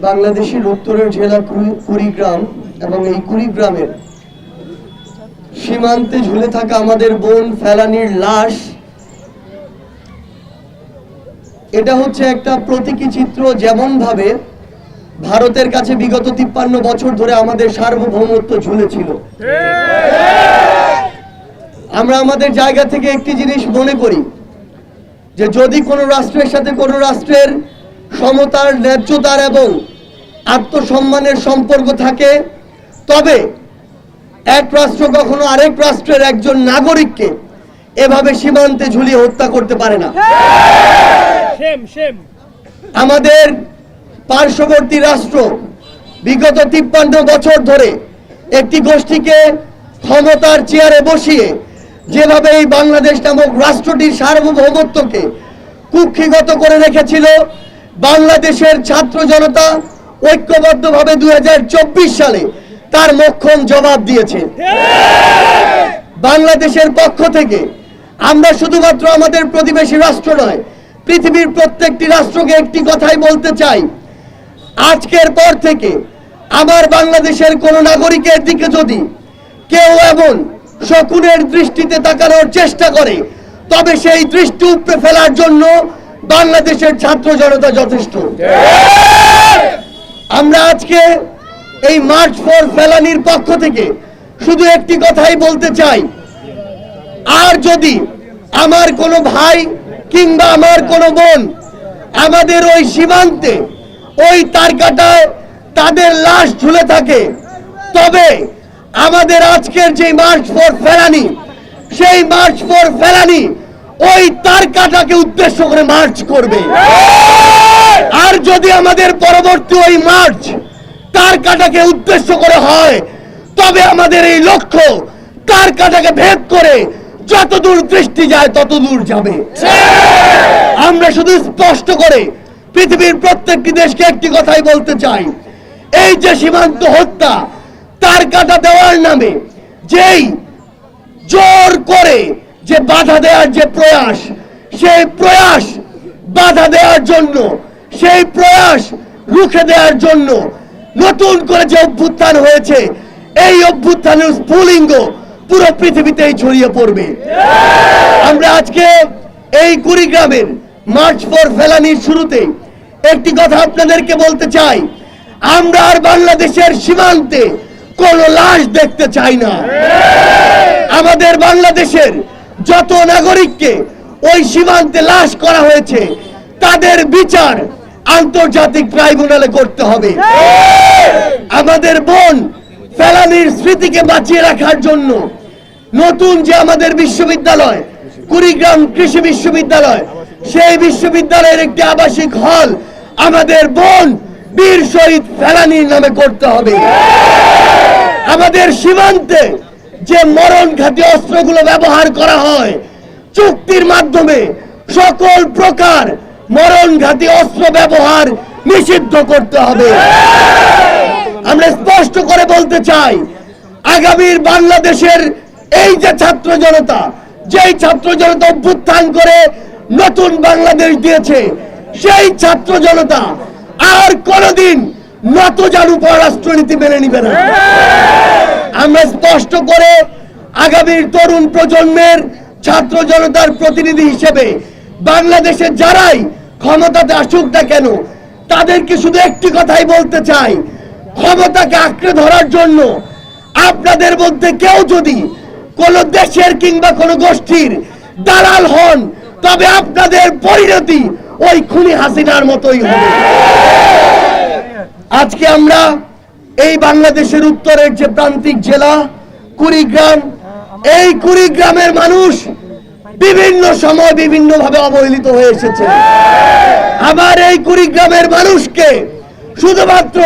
বাংলাদেশের উত্তরের জেলা কুড়িগ্রাম এবং এই কুড়িগ্রামের সীমান্তে ঝুলে থাকা আমাদের বোন ফেলানির লাশ। এটা হচ্ছে একটা প্রতীকী চিত্র যেমন ভাবে ভারতের কাছে বিগত তিপ্পান্ন বছর ধরে আমাদের সার্বভৌমত্ব ঝুলেছিল। আমরা আমাদের জায়গা থেকে একটি জিনিস মনে করি যে যদি কোনো রাষ্ট্রের সাথে কোনো রাষ্ট্রের সমতার ন্যায্যতার এবং আত্মসম্মানের সম্পর্ক থাকে তবে এক রাষ্ট্র কখনো আরেক রাষ্ট্রের একজন নাগরিককে এভাবে সীমান্তে ঝুলিয়ে হত্যা করতে পারে না। আমাদের পার্শ্ববর্তী রাষ্ট্র বিগত তিপ্পান্ন বছর ধরে একটি গোষ্ঠীকে ক্ষমতার চেয়ারে বসিয়ে যেভাবে এই বাংলাদেশ নামক রাষ্ট্রটির সার্বভৌমত্বকে কুক্ষিগত করে রেখেছিল বাংলাদেশের ছাত্র জনতা ঐক্যবদ্ধভাবে দুই সালে তার মক্ষম জবাব দিয়েছে। বাংলাদেশের পক্ষ থেকে আমরা শুধুমাত্র আমাদের প্রতিবেশী রাষ্ট্র নয়, পৃথিবীর প্রত্যেকটি রাষ্ট্রকে একটি কথাই বলতে চাই। আজকের পর থেকে আমার বাংলাদেশের কোন নাগরিকের দিকে যদি কেউ এমন শকুনের দৃষ্টিতে তাকানোর চেষ্টা করে, তবে সেই দৃষ্টি উপড়ে ফেলার জন্য বাংলাদেশের ছাত্র জনতা যথেষ্ট। আমরা আজকে এই মার্চ ফর ফেলানির পক্ষ থেকে শুধু একটি কথাই বলতে চাই। আর যদি আমার কোনো ভাই কিংবা আমার কোনো বোন আমাদের ওই সীমান্তে ওই তারকাটায় তাদের লাশ ঝুলে থাকে তবে আমাদের আজকের যে মার্চ ফর ফেলানি সেই মার্চ ফর ফেলানি ওই তারকাটাকে উদ্দেশ্য করে মার্চ করবে। আর যদি আমাদের পরবর্তী ওই মার্চ তার কাটাকে উদ্দেশ্য করে হয়, তবে আমাদের এই লক্ষ্য তার কাটাকে ভেদ করে যতদূর দৃষ্টি যায় ততদূর যাবে। আমরা শুধু স্পষ্ট করে পৃথিবীর প্রত্যেকটি দেশকে একটি কথাই বলতে চাই। এই যে সীমান্ত হত্যা, তার কাটা দেওয়ার নামে যেই জোর করে যে বাধা দেওয়ার যে প্রয়াস, সেই প্রয়াস বাধা দেওয়ার জন্য, সেই প্রয়াস রুখে দেওয়ার জন্য নতুন করে যে অভ্যুত্থান হয়েছে, এই অভ্যুত্থানের স্ফুলিঙ্গ পুরো পৃথিবীতেই ছড়িয়ে পড়বে। আমরা আজকে এই কুড়িগ্রামের মার্চ ফর ফেলানির শুরুতে একটি কথা আপনাদেরকে বলতে চাই। আমরা আর বাংলাদেশের সীমান্তে কোন লাশ দেখতে চাই না। আমাদের বাংলাদেশের যত নাগরিককে ওই সীমান্তে লাশ করা হয়েছে, তাদের বিচার আন্তর্জাতিক ট্রাইব্যুনালে করতে হবে। আমাদের বোন ফেলানির স্মৃতিকে বাঁচিয়ে রাখার জন্য নতুন যে আমাদের বিশ্ববিদ্যালয়, কুড়িগ্রাম কৃষি বিশ্ববিদ্যালয়, সেই বিশ্ববিদ্যালয়ের একটি আবাসিক হল আমাদের বোন বীর শহীদ ফেলানির নামে করতে হবে। আমাদের সীমান্তে যে মরণ ঘাতী অস্ত্রগুলো ব্যবহার করা হয়, চুক্তির মাধ্যমে সকল প্রকার মরণ ঘাতী অস্ত্র ব্যবহার নিষিদ্ধ করতে হবে। আমরা স্পষ্ট করে বলতে চাই, আগামীর বাংলাদেশের এই যে ছাত্র জনতা, যেই ছাত্র জনতা অভ্যুত্থান করে নতুন বাংলাদেশ দিয়েছে, সেই ছাত্র জনতা আর কোনদিন নত জানু পররাষ্ট্রনীতি মেনে নিবে না। আমরা স্পষ্ট করে আগামীর তরুণ প্রজন্মের ছাত্র জনতার প্রতিনিধি হিসেবে বাংলাদেশে যারাই ক্ষমতাতে আসুক না কেন, তাদেরকে শুধু একটি কথাই বলতে চাই, ক্ষমতাকে আঁকড়ে ধরার জন্য আপনাদের মধ্যে কেউ যদি কোন দেশের কিংবা কোন গোষ্ঠীর দালাল হন, তবে আপনাদের পরিণতি ওই খুনি হাসিনার মতোই হবে। আজকে আমরা এই বাংলাদেশের উত্তরের যে প্রান্তিক জেলা, কুড়িগ্রাম, এই কুড়িগ্রামের মানুষ বিভিন্ন সময় বিভিন্ন ভাবে অবহেলিত হয়ে এসেছে। আমার এই কুড়িগ্রামের মানুষকে শুধুমাত্র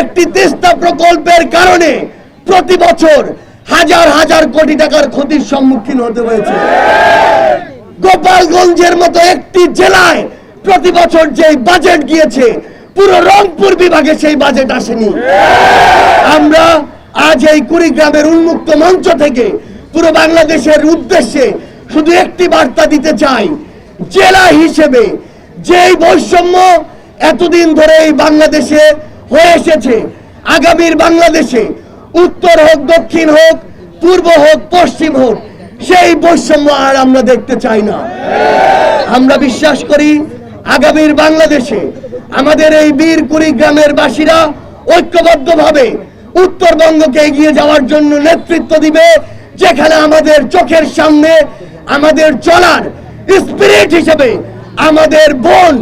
একটি তিস্তা প্রকল্পের কারণে প্রতি বছর হাজার হাজার কোটি টাকার ক্ষতির সম্মুখীন হতে হয়েছে। গোপালগঞ্জের মতো একটি জেলায় প্রতি বছর যে বাজেট গিয়েছে পুরো রংপুর বিভাগে সেই বাজেট আসেনি। আমরা আজ এই কুড়িগ্রামের উন্মুক্ত মঞ্চ থেকে পুরো বাংলাদেশের উদ্দেশ্যে শুধু একটি বার্তা দিতে চাই, জেলা হিসেবে যেই বৈষম্য এতদিন ধরে এই বাংলাদেশে হয়ে এসেছে, আগামীর বাংলাদেশে উত্তর হোক, দক্ষিণ হোক, পূর্ব হোক, পশ্চিম হোক, সেই বৈষম্য আর আমরা দেখতে চাই না। আমরা বিশ্বাস করি আগামীর বাংলাদেশে আমাদের এই বীর কুড়িগ্রামের বাসীরা ঐক্যবদ্ধভাবে উত্তরবঙ্গকে এগিয়ে যাওয়ার জন্য নেতৃত্ব দিবে, যেখানে আমাদের চোখের সামনে, আমাদের চলার স্পিরিট হিসেবে আমাদের বোন